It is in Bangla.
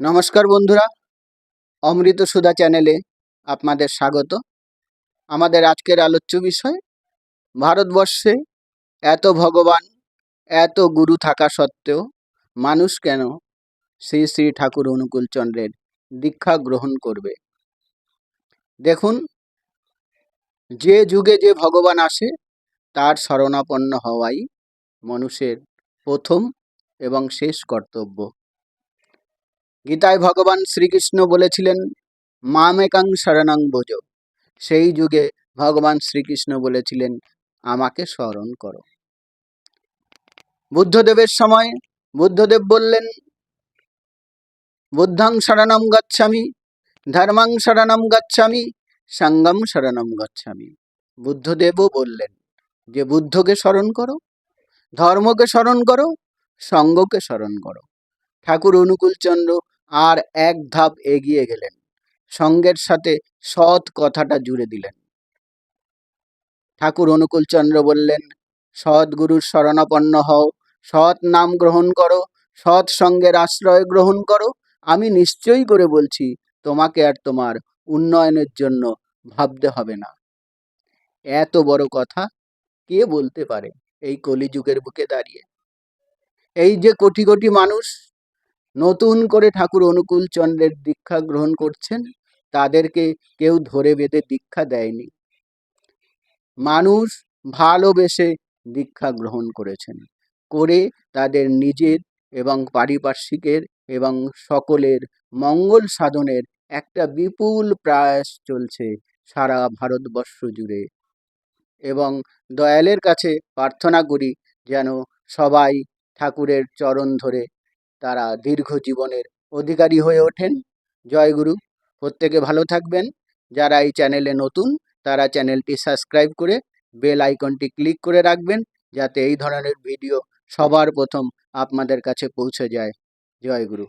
নমস্কার বন্ধুরা, অমৃত সুধা চ্যানেলে আপনাদের স্বাগত। আমাদের আজকের আলোচ্য বিষয়, ভারতবর্ষে এত ভগবান, এত গুরু থাকা সত্ত্বেও মানুষ কেন শ্রী শ্রী ঠাকুর অনুকূল চন্দ্রের দীক্ষা গ্রহণ করবে? দেখুন, যে যুগে যে ভগবান আসে, তার শরণাপন্ন হওয়াই মানুষের প্রথম এবং শেষ কর্তব্য। গীতায় ভগবান শ্রীকৃষ্ণ বলেছিলেন, মামেকাং শরণাং বোঝ সেই যুগে ভগবান শ্রীকৃষ্ণ বলেছিলেন, আমাকে স্মরণ করো। বুদ্ধদেবের সময় বুদ্ধদেব বললেন, বুদ্ধাং শরণম গচ্ছামি, ধর্মাং শরণম গচ্ছামি, সঙ্গম শরণম গচ্ছামি। বুদ্ধদেবও বললেন, যে বুদ্ধকে স্মরণ করো, ধর্মকে স্মরণ করো, সঙ্গকে স্মরণ করো। ঠাকুর অনুকূলচন্দ্র আর এক ধাপ এগিয়ে গেলেন। সঙ্গের সাথে সৎ কথাটা জুড়ে দিলেন। ঠাকুর অনুকূলচন্দ্র বললেন সৎ গুরুর শরণাপন্ন হও, সৎ নাম গ্রহণ করো, সৎ সঙ্গের আশ্রয় গ্রহণ করো। আমি নিশ্চয়ই করে বলছি, তোমাকে আর তোমার উন্নয়নের জন্য ভাবতে হবে না। এত বড় কথা? কে বলতে পারে এই কলিযুগের বুকে দাঁড়িয়ে? এই যে কোটি কোটি মানুষ নতুন করে ঠাকুর অনুকূল চন্দ্রের দীক্ষা গ্রহণ করছেন, তাদেরকে কেউ ধরে বেঁধে দীক্ষা দেয়নি। মানুষ ভালোবেসে দীক্ষা গ্রহণ করেছেন, করে তাদের নিজের এবং পারিপার্শ্বিকের এবং সকলের মঙ্গল সাধনের একটা বিপুল প্রয়াস চলছে সারা ভারতবর্ষ জুড়ে। এবং দয়ালের কাছে প্রার্থনা করি যেন সবাই ঠাকুরের চরণ ধরে তারা দীর্ঘ জীবনের অধিকারী হয়ে ওঠেন। জয় গুরু, প্রত্যেকে ভালো থাকবেন। যারা এই চ্যানেলে নতুন, তারা চ্যানেলটি সাবস্ক্রাইব করে বেল আইকনটি ক্লিক করে রাখবেন, যাতে এই ধরনের ভিডিও সবার প্রথম আপনাদের কাছে পৌঁছে যায়। জয় গুরু।